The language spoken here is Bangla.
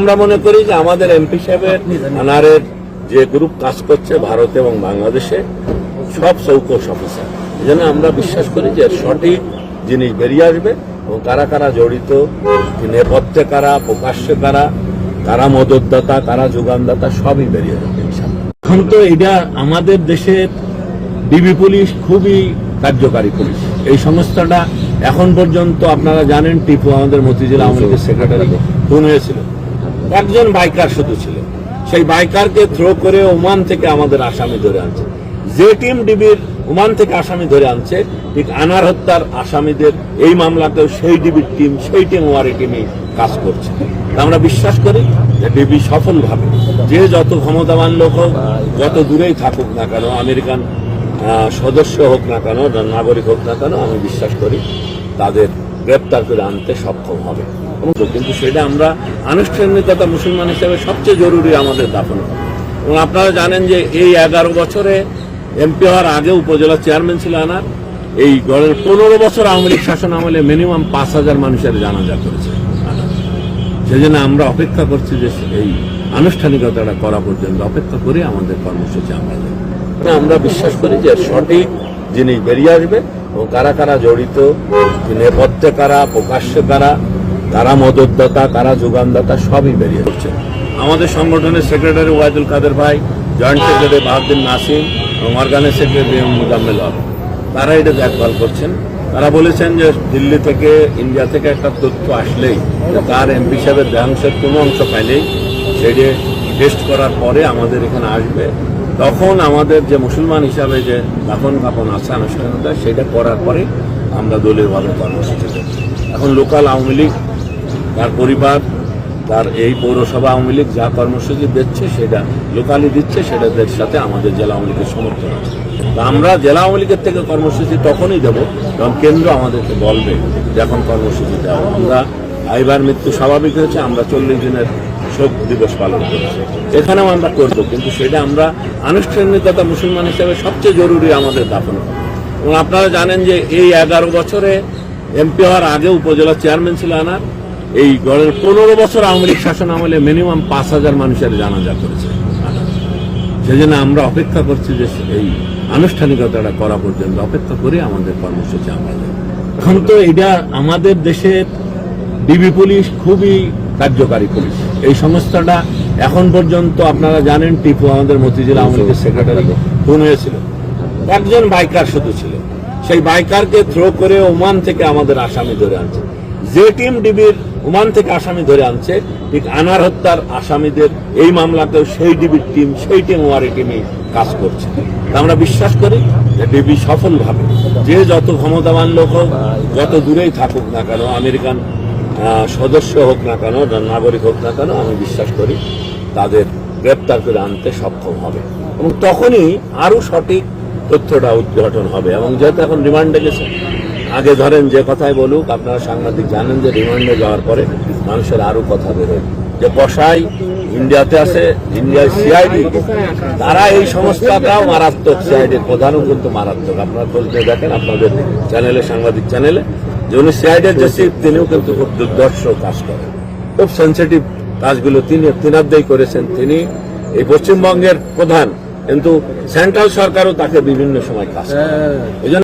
আমরা মনে করি যে আমাদের এমপি সাহেবের, আনারের যে গ্রুপ কাজ করছে ভারত এবং বাংলাদেশে, সব চৌকস অফিসার এই জন্য আমরা বিশ্বাস করি যে সঠিক জিনিস বেরিয়ে আসবে এবং কারা কারা জড়িত নেপথ্যে কারা, প্রকাশ্যে কারা কারা মদতদাতা, কারা যোগানদাতা, সবই বেরিয়ে যাবে এখন তো এটা আমাদের দেশের ডিবি পুলিশ খুবই কার্যকারী পুলিশ। এই সংস্থাটা এখন পর্যন্ত আপনারা জানেন, টিপু আমাদের মতিঝিল আওয়ামী লীগের সেক্রেটারি খুন হয়েছিল। একজন বাইকার শুধু ছিল সেই বাইকারকে থ্রো করে ওমান থেকে আমাদের আসামি ধরে আনছে। যে টিম ডিবির ওমান থেকে আসামি ধরে আনছে, ঠিক আনার হত্যার আসামিদের এই মামলাতেও সেই ডিবির টিম সেই টিম ওয়ারি টিমই কাজ করছে। আমরা বিশ্বাস করি যে ডিবি সফলভাবে যে যত ক্ষমতাবান লোক হোক, যত দূরেই থাকুক না কেন, আমেরিকান সদস্য হোক না কেন, নাগরিক হোক না কেন, আমি বিশ্বাস করি তাদের গ্রেপ্তার করে আনতে সক্ষম হবে। কিন্তু সেটা আমরা আনুষ্ঠানিকতা মুসলমান হিসেবে সবচেয়ে জরুরি আমাদের দাফন এবং আপনারা জানেন যে এই এগারো বছরে এমপি হওয়ার আগে উপজেলা চেয়ারম্যান ছিল আনার। এই গড়ের পনেরো বছর আওয়ামী লীগ শাসন আমলে মিনিমাম পাঁচ হাজার মানুষের জানাজা করেছে। সেজন্য আমরা অপেক্ষা করছি যে এই আনুষ্ঠানিকতাটা করা পর্যন্ত অপেক্ষা করে আমাদের কর্মসূচি আমরা যাব আমরা বিশ্বাস করি যে সঠিক জিনিস বেরিয়ে আসবে এবং কারা কারা জড়িত নেপথ্যে কারা, প্রকাশ্যে কারা কারা মদতদাতা কারা যোগানদাতা সবই বেরিয়ে পড়ছে। আমাদের সংগঠনের সেক্রেটারি ওয়াইদুল কাদের ভাই, জয়েন্ট সেক্রেটারি বাহাদ্দিন নাসিম এবং অর্গানের সেক্রেটারি মুজাম্মেল হক, তারা এটা দেখভাল করছেন। তারা বলেছেন যে দিল্লি থেকে, ইন্ডিয়া থেকে একটা তথ্য আসলেই তার এমপি সাহেবের দেহাংশের কোনো অংশ পাইলেই সেটি টেস্ট করার পরে আমাদের এখানে আসবে। তখন আমাদের যে মুসলমান হিসাবে যে দাফন কাপন আছে আনুষ্ঠানিকতা, সেটা করার পরে আমরা দলীয়ভাবে কর্মসূচি এখন লোকাল আওয়ামী লীগ তার পরিবার, তার এই পৌরসভা আওয়ামী লীগ যা কর্মসূচি দিচ্ছে সেটা লোকালি দিচ্ছে, সেটাদের সাথে আমাদের জেলা আওয়ামী লীগের সমর্থন আছে। আমরা জেলা আওয়ামী লীগের থেকে কর্মসূচি তখনই দেবো যখন কেন্দ্র আমাদেরকে বলবে যে এখন কর্মসূচি দেওয়া আমরা আইবার মৃত্যু স্বাভাবিক হয়েছে, আমরা চল্লিশ দিনের শোক দিবস পালন করছি। এখানেও আমরা করব, কিন্তু সেটা আমরা আনুষ্ঠানিকতা মুসলমান হিসেবে সবচেয়ে জরুরি আমাদের করা। এবং আপনারা জানেন যে এই এগারো বছরে এমপি হওয়ার আগে উপজেলা চেয়ারম্যান ছিল আনার। এই গড়ের পনেরো বছর আওয়ামী লীগ শাসন আমলে মিনিমাম পাঁচ হাজার মানুষের জানাজা করেছে। সেজন্য আমরা অপেক্ষা করছি যে এই আনুষ্ঠানিকতাটা করা পর্যন্ত অপেক্ষা করে, আমাদের কর্মসূচি আমরা এখন তো এটা আমাদের দেশের ডিবি পুলিশ খুবই কার্যকারী পুলিশ। এই সংস্থাটা এখন পর্যন্ত আপনারা জানেন, টিপু আমাদের মতিঝিল আওয়ামী লীগের সেক্রেটারি খুন হয়েছিল। একজন বাইকার শুধু ছিল। সেই বাইকারকে থ্রো করে ওমান থেকে আমাদের আসামি ধরে আনছে। যে টিম ডিবির ওমান থেকে আসামি ধরে আনছে। ঠিক আনার হত্যার আসামিদের এই মামলাতেও সেই ডিবির টিম, সেই টিম ওয়ারি টিমই কাজ করছে। আমরা বিশ্বাস করি যে ডিবি সফলভাবে যে যত ক্ষমতাবান লোক হোক, যত দূরেই থাকুক না কেন, আমেরিকান সদস্য হোক না কেন নাগরিক হোক না কেন, আমি বিশ্বাস করি তাদের গ্রেপ্তার করে আনতে সক্ষম হবে। এবং তখনই আরও সঠিক তথ্যটা উদ্ঘাটন হবে। এবং যেহেতু এখন রিমান্ডে গেছে আগে ধরেন যে কথাই বলুক আপনারা সাংবাদিক জানেন যে রিমান্ডে যাওয়ার পরে মানুষের আরও কথা বেরোয় যে বসাই ইন্ডিয়াতে আছে ইন্ডিয়ায় সিআইডি তারা এই সংস্থাটাও মারাত্মক সিআইডির প্রধানও কিন্তু মারাত্মক। আপনারা খোঁজ নিয়ে দেখেন আপনাদের চ্যানেলে সাংবাদিক চ্যানেলে যে উনি সিআইডির যে চিফ তিনিও কিন্তু খুব দুর্দর্শ কাজ করেন। খুব সেন্সিটিভ কাজগুলো তিনি তিনাদ্দেই করেছেন। তিনি এই পশ্চিমবঙ্গের প্রধান কিন্তু সেন্ট্রাল সরকারও তাকে বিভিন্ন সময় কাজ করে জন্য